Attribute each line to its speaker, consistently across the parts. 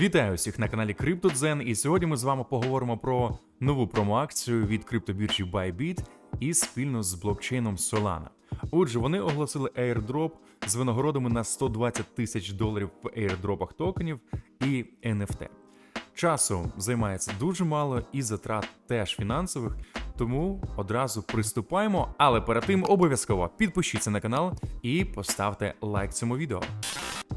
Speaker 1: Вітаю всіх на каналі CryptoZen, і сьогодні ми з вами поговоримо про нову промоакцію від криптобіржі Bybit і спільно з блокчейном Solana. Отже, вони оголосили airdrop з винагородами на 120 тисяч доларів в airdropах токенів і NFT. Часу займається дуже мало і затрат теж фінансових, тому одразу приступаємо. Але перед тим обов'язково підпишіться на канал і поставте лайк цьому відео.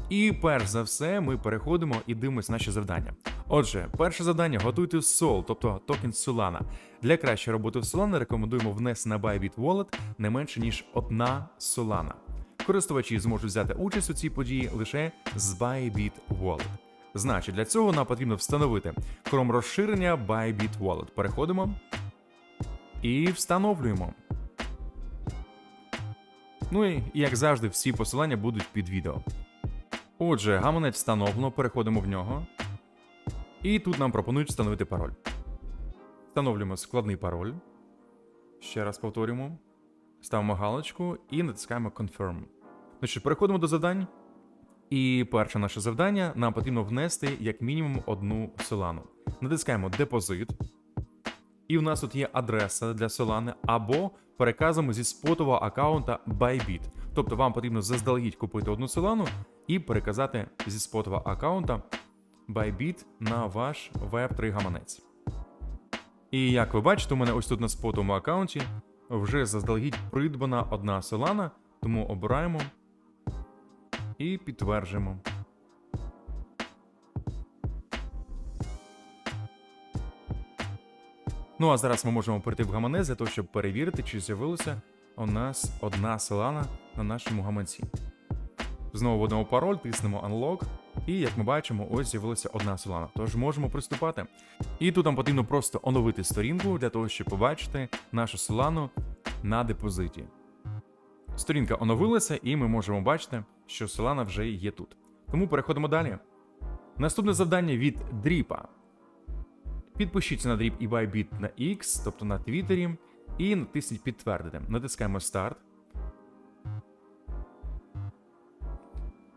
Speaker 1: І перш за все, ми переходимо і дивимось наші завдання. Отже, перше завдання готуйте Sol, тобто токен Solana. Для кращої роботи в Solana рекомендуємо внести на Bybit Wallet не менше ніж одна Solana. Користувачі зможуть взяти участь у цій події лише з Bybit Wallet. Значить, для цього нам потрібно встановити Chrome розширення Bybit Wallet. Переходимо і встановлюємо. Ну і як завжди, всі посилання будуть під відео. Отже, гаманець встановлено, переходимо в нього. І тут нам пропонують встановити пароль. Встановлюємо складний пароль. Ще раз повторюємо. Ставимо галочку і натискаємо Confirm. Ну що, переходимо до завдань. І перше наше завдання нам потрібно внести як мінімум одну Solana. Натискаємо депозит. І в нас тут є адреса для Solana або переказами зі спотового аккаунта Bybit. Тобто вам потрібно заздалегідь купити одну Solana і переказати зі спотового аккаунта Bybit на ваш Web3 гаманець. І як ви бачите, у мене ось тут на спотовому аккаунті вже заздалегідь придбана одна Solana, тому обираємо і підтверджуємо. Ну а зараз ми можемо перейти в гаманець для того, щоб перевірити, чи з'явилася у нас одна селана на нашому гаманці. Знову вводимо пароль, тиснемо Unlock, і як ми бачимо, ось з'явилася одна селана. Тож можемо приступати. І тут нам потрібно просто оновити сторінку для того, щоб побачити нашу селану на депозиті. Сторінка оновилася, і ми можемо бачити, що селана вже є тут. Тому переходимо далі. Наступне завдання від Дріпа. Підпишіться на Drip і Bybit на X, тобто на Твіттері, і натисніть підтвердити. Натискаємо старт.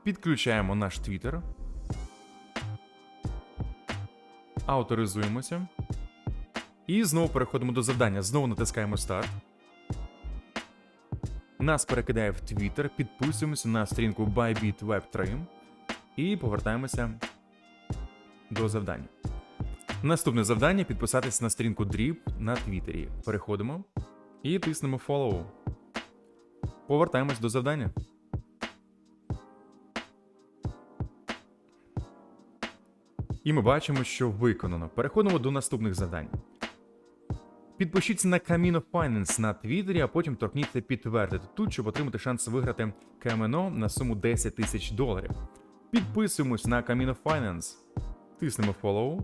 Speaker 1: Підключаємо наш Twitter. Авторизуємося. І знову переходимо до завдання. Знову натискаємо старт. Нас перекидає в Twitter, підписуємося на сторінку Bybit Web 3 і повертаємося до завдання. Наступне завдання підписатись на сторінку Drip на Твіттері. Переходимо і тиснемо Follow. Повертаємось до завдання. І ми бачимо, що виконано. Переходимо до наступних завдань. Підпишіться на Camino Finance на Твіттері, а потім торкніться підтвердити тут, щоб отримати шанс виграти КМНО на суму 10 тисяч доларів. Підписуємось на Camino Finance. Тиснемо Follow.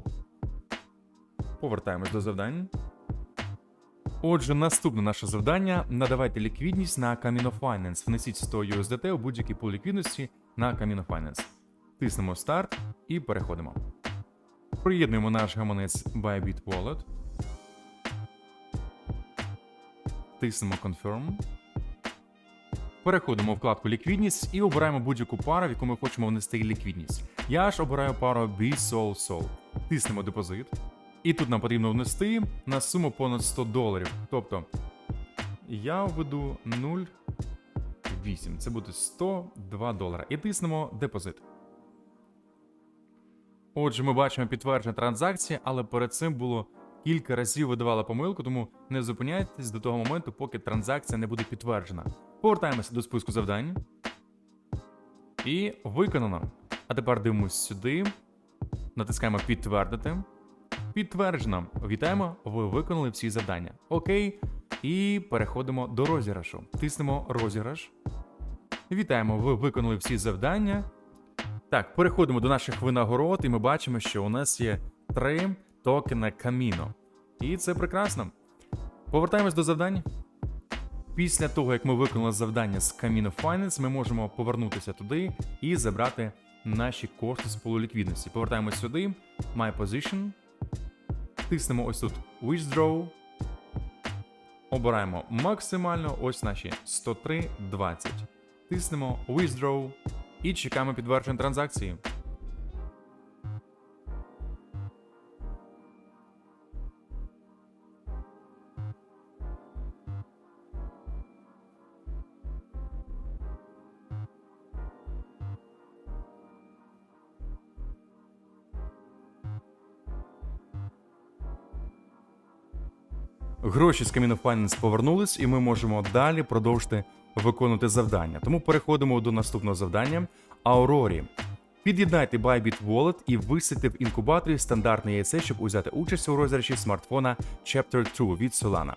Speaker 1: Повертаємось до завдань. Отже, наступне наше завдання: надавайте ліквідність на Camino Finance. Внесіть 100 USDT у будь-який пул ліквідності на Camino Finance. Тиснемо старт і переходимо. Приєднуємо наш гаманець Bybit Wallet. Тиснемо Confirm. Переходимо в вкладку ліквідність і обираємо будь-яку пару, в яку ми хочемо внести ліквідність. Я ж обираю пару B-Sol-Sol. Тиснемо депозит. І тут нам потрібно внести на суму понад 100 доларів. Тобто я введу 0,8. Це буде 102 долара. І тиснемо депозит. Отже, ми бачимо підтвердження транзакції, але перед цим було кілька разів видавала помилку, тому не зупиняйтесь до того моменту, поки транзакція не буде підтверджена. Повертаємося до списку завдань. І виконано. А тепер дивимось сюди. Натискаємо підтвердити. Підтверджено. Вітаємо, ви виконали всі завдання. Окей. І переходимо до розіграшу. Тиснемо розіграш. Вітаємо, ви виконали всі завдання. Так, переходимо до наших винагород, і ми бачимо, що у нас є три токена Camino. І це прекрасно. Повертаємось до завдань. Після того, як ми виконали завдання з Camino Finance, ми можемо повернутися туди і забрати наші кошти з полуліквідності. Повертаємось сюди, My Position. Тиснемо ось тут Withdraw. Обираємо максимально ось наші 103.20. Тиснемо Withdraw і чекаємо підтверджень транзакції. Гроші з Camino повернулись, і ми можемо далі продовжити виконувати завдання. Тому переходимо до наступного завдання Аурорі. Під'єднайте Bybit Wallet і висадьте в інкубаторі стандартне яйце, щоб узяти участь у розіграші смартфона Chapter 2 від Solana.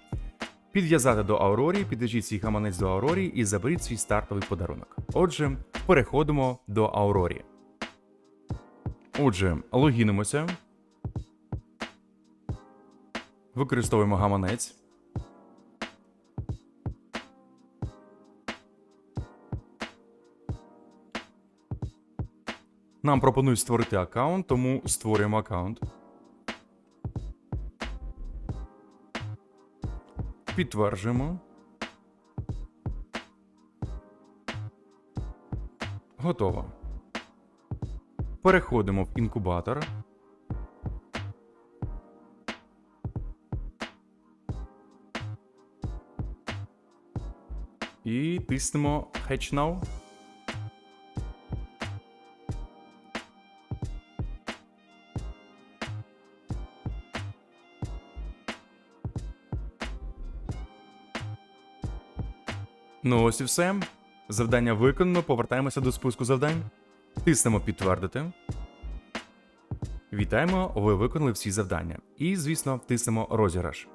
Speaker 1: Підв'язати до Аурорі, підв'яжіть свій гаманець до Аурорі і заберіть свій стартовий подарунок. Отже, переходимо до Аурорі. Отже, логінимося. Використовуємо гаманець. Нам пропонують створити аккаунт, тому створюємо аккаунт. Підтверджуємо. Готово. Переходимо в інкубатор. І тиснемо Hatch Now. Ну ось і все. Завдання виконано. Повертаємося до списку завдань. Тиснемо підтвердити. Вітаємо, ви виконали всі завдання. І, звісно, тиснемо розіграш.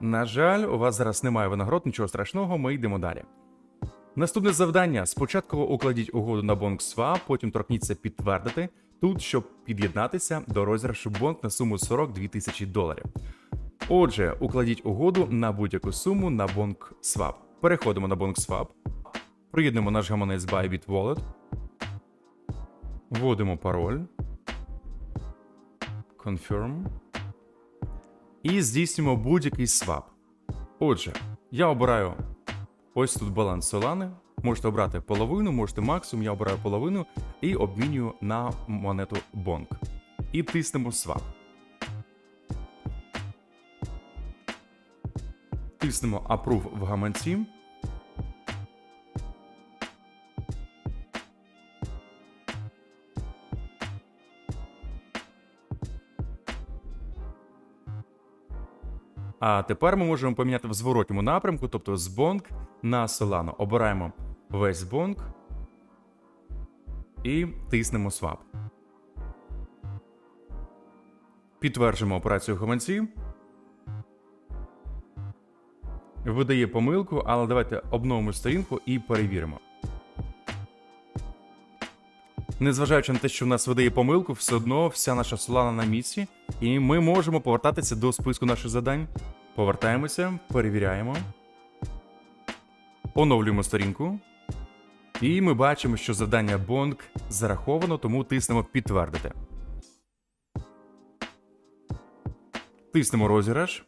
Speaker 1: На жаль, у вас зараз немає винагород, нічого страшного, ми йдемо далі. Наступне завдання: спочатку укладіть угоду на BonkSwap, потім торкніться підтвердити тут, щоб під'єднатися до розіграшу бонк на суму 42 тисячі доларів. Отже, укладіть угоду на будь-яку суму на BonkSwap. Переходимо на BonkSwap, приєднуємо наш гаманець Bybit Wallet, вводимо пароль, Confirm і здійснюємо будь-який свап. Отже, я обираю ось тут баланс Solana. Можете обрати половину, можете максимум, я обираю половину і обмінюю на монету Bonk. І тиснемо свап. Тиснемо Approve в гаманці. А тепер ми можемо поміняти в зворотньому напрямку, тобто з Bonk на Solano. Обираємо весь Bonk і тиснемо Swap. Підтверджуємо операцію гаманці. Видає помилку, але давайте обновимо сторінку і перевіримо. Незважаючи на те, що в нас видає помилку, все одно вся наша Solana на місці, і ми можемо повертатися до списку наших завдань. Повертаємося, перевіряємо. Оновлюємо сторінку. І ми бачимо, що завдання Bonk зараховано, тому тиснемо підтвердити. Тиснемо розіграш.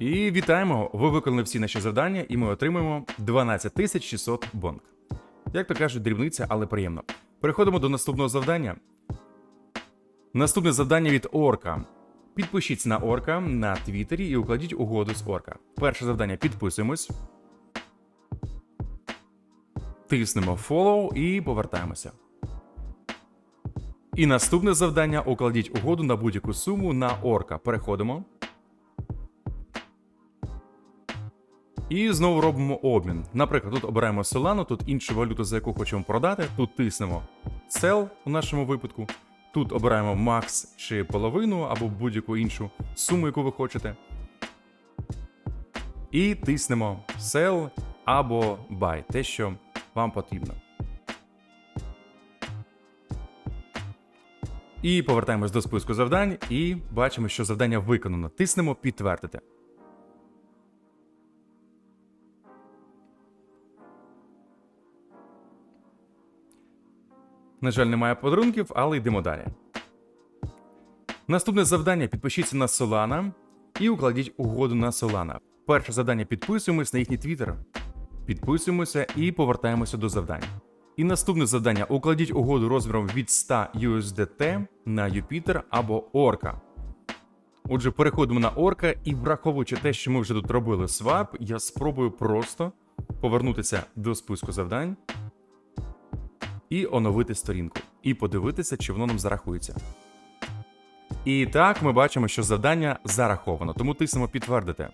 Speaker 1: І вітаємо! Ви виконали всі наші завдання, і ми отримаємо 12 600 бонк. Як то кажуть, дрібниця, але приємно. Переходимо до наступного завдання. Наступне завдання від Орка. Підпишіться на Орка на Твіттері і укладіть угоду з Орка. Перше завдання підписуємось. Тиснемо Follow і повертаємося. І наступне завдання укладіть угоду на будь-яку суму на Орка. Переходимо. І знову робимо обмін. Наприклад, тут обираємо Solana, тут іншу валюту, за яку хочемо продати. Тут тиснемо Sell у нашому випадку. Тут обираємо Max чи половину або будь-яку іншу суму, яку ви хочете. І тиснемо Sell або Buy, те, що вам потрібно. І повертаємось до списку завдань і бачимо, що завдання виконано. Тиснемо підтвердити. На жаль, немає подарунків, але йдемо далі. Наступне завдання: підпишіться на Solana і укладіть угоду на Solana. Перше завдання підписуємось на їхній Twitter. Підписуємося і повертаємося до завдань. І наступне завдання: укладіть угоду розміром від 100 USDT на Юпітер або Орка. Отже, переходимо на Орка, і враховуючи те, що ми вже тут робили свап, я спробую просто повернутися до списку завдань і оновити сторінку. і подивитися, чи воно нам зарахується. І так, ми бачимо, що завдання зараховано, тому тиснемо підтвердити.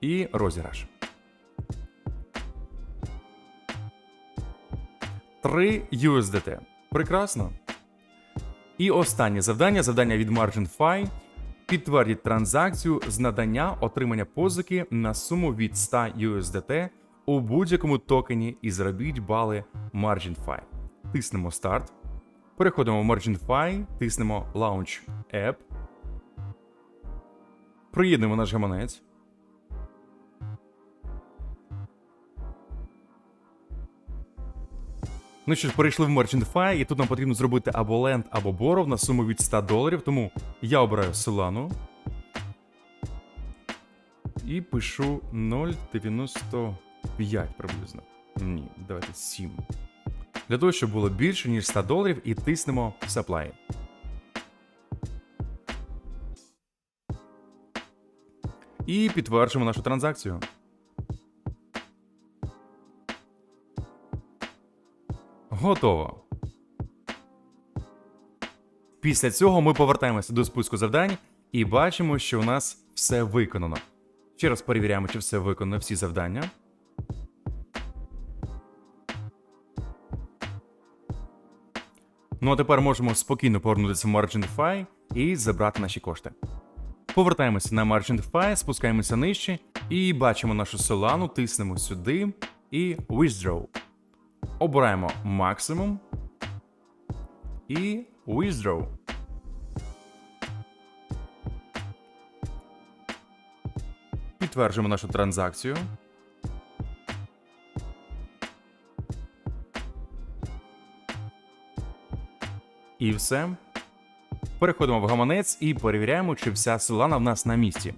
Speaker 1: І розіграш. 3 USDT. Прекрасно. І останнє завдання завдання від MarginFi. Підтвердіть транзакцію з надання отримання позики на суму від 100 USDT у будь-якому токені і зробіть бали MarginFi. Тиснемо старт. Переходимо в MarginFi, тиснемо Launch App. Приєднуємо наш гаманець. Ну що ж, перейшли в Merchant.fi, і тут нам потрібно зробити або ленд, або боров на суму від 100 доларів. Тому я обираю Solana. І пишу 0,95 приблизно. Ні, давайте 7. Для того, щоб було більше, ніж 100 доларів, і тиснемо Supply. І підтверджуємо нашу транзакцію. Готово. Після цього ми повертаємося до списку завдань і бачимо, що у нас все виконано. Ще раз перевіряємо, чи все виконано всі завдання. Ну а тепер можемо спокійно повернутися в Margin.fi і забрати наші кошти. Повертаємося на Margin.fi, спускаємося нижче і бачимо нашу Solana, тиснемо сюди і Withdraw. Обираємо максимум і Withdraw. Підтверджуємо нашу транзакцію. І все. Переходимо в гаманець і перевіряємо, чи вся Solana в нас на місці.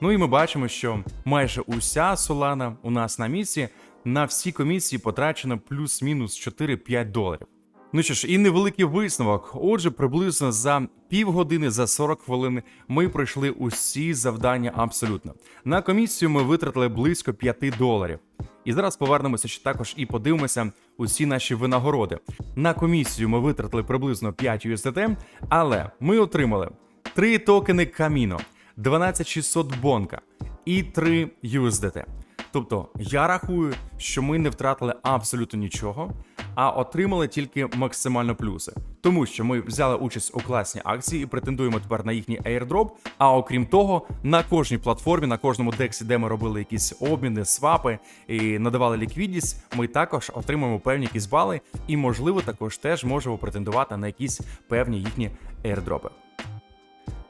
Speaker 1: Ну і ми бачимо, що майже уся Solana у нас на місці. На всі комісії потрачено плюс-мінус 4-5 доларів. Ну що ж, і невеликий висновок. Отже, приблизно за півгодини, за 40 хвилин ми пройшли усі завдання абсолютно. На комісію ми витратили близько 5 доларів. І зараз повернемося ще також і подивимося усі наші винагороди. На комісію ми витратили приблизно 5 USDT, але ми отримали 3 токени Каміно, 12600 бонка і 3 USDT. Тобто я рахую, що ми не втратили абсолютно нічого, а отримали тільки максимально плюси, тому що ми взяли участь у класній акції і претендуємо тепер на їхній airdrop. А окрім того, на кожній платформі, на кожному дексі, де ми робили якісь обміни, свапи і надавали ліквідність, ми також отримуємо певні якісь бали, і можливо також теж можемо претендувати на якісь певні їхні airdropи.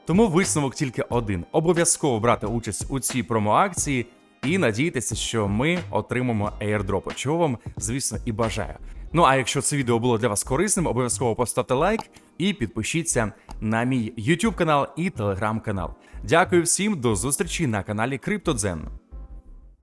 Speaker 1: Тому висновок тільки один: обов'язково брати участь у цій промоакції і надіятися, що ми отримаємо airdropи, чого вам, звісно, і бажаю. Ну а якщо це відео було для вас корисним, обов'язково поставте лайк і підпишіться на мій YouTube канал і телеграм канал. Дякую всім, до зустрічі на каналі CryptoZen.